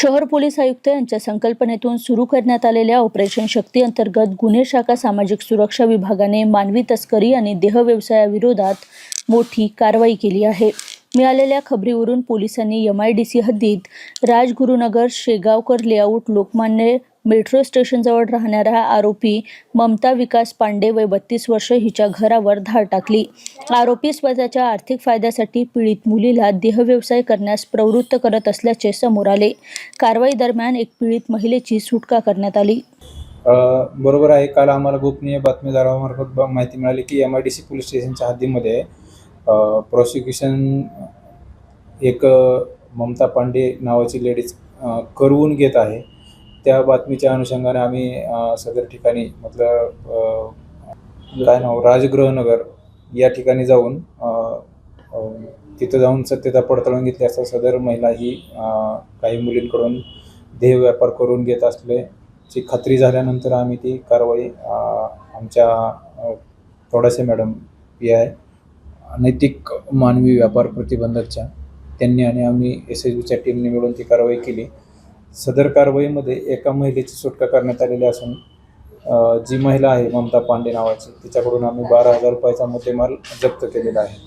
शहर पोलीस आयुक्त यांच्या संकल्पनेतून सुरू करण्यात आलेल्या ऑपरेशन शक्ती अंतर्गत गुन्हे शाखा सामाजिक सुरक्षा विभागाने मानवी तस्करी आणि देह व्यवसायाविरोधात मोठी कारवाई केली आहे. मिळालेल्या खबरीवरून पोलिसांनी एम आय डी सी हद्दीत राजगुरुनगर शेगावकर लेआउट लोकमान्य मेट्रो स्टेशनजवळ राहणाऱ्या आरोपी ममता विकास पांडे वय बत्तीस वर्ष हिच्या घरावर धाड टाकली. आरोपी स्वतःच्या आर्थिक फायद्यासाठी पीडित मुलीला देहव्यवसाय करण्यास प्रवृत्त करत असल्याचे समोर आले. कारवाई दरम्यान एक पीडित महिलेची सुटका करण्यात आली. बरोबर आहे. काल आम्हाला गोपनीय बातमीदारामार्फत माहिती मिळाली की M I D C police स्टेशनच्या हद्दीमध्ये प्रॉसिक्युशन एक ममता पांडे नावाची लेडीज करवून घेत आहे. त्या बातमीच्या अनुषंगाने आम्ही सदर ठिकाणी मतलब काय नाव राजगृहनगर या ठिकाणी जाऊन तिथं जाऊन सत्यता पडताळून घेतली असता सदर महिला ही काही मुलींकडून देह व्यापार करून घेत असल्याची खात्री झाल्यानंतर आम्ही ती कारवाई आमच्या थोड्याशा थोडासे मॅडम पी आय नैतिक मानवी व्यापार प्रतिबंधकच्या त्यांनी आणि आम्ही एस एच बीच्या टीमने मिळून ती कारवाई केली. सदर कारवाईमध्ये एका महिलेची सुटका करण्यात आलेली असून जी महिला आहे ममता पांडे नावाची तिच्याकडून आम्ही बारा हजार रुपयाचा मुद्देमाल जप्त केलेला आहे.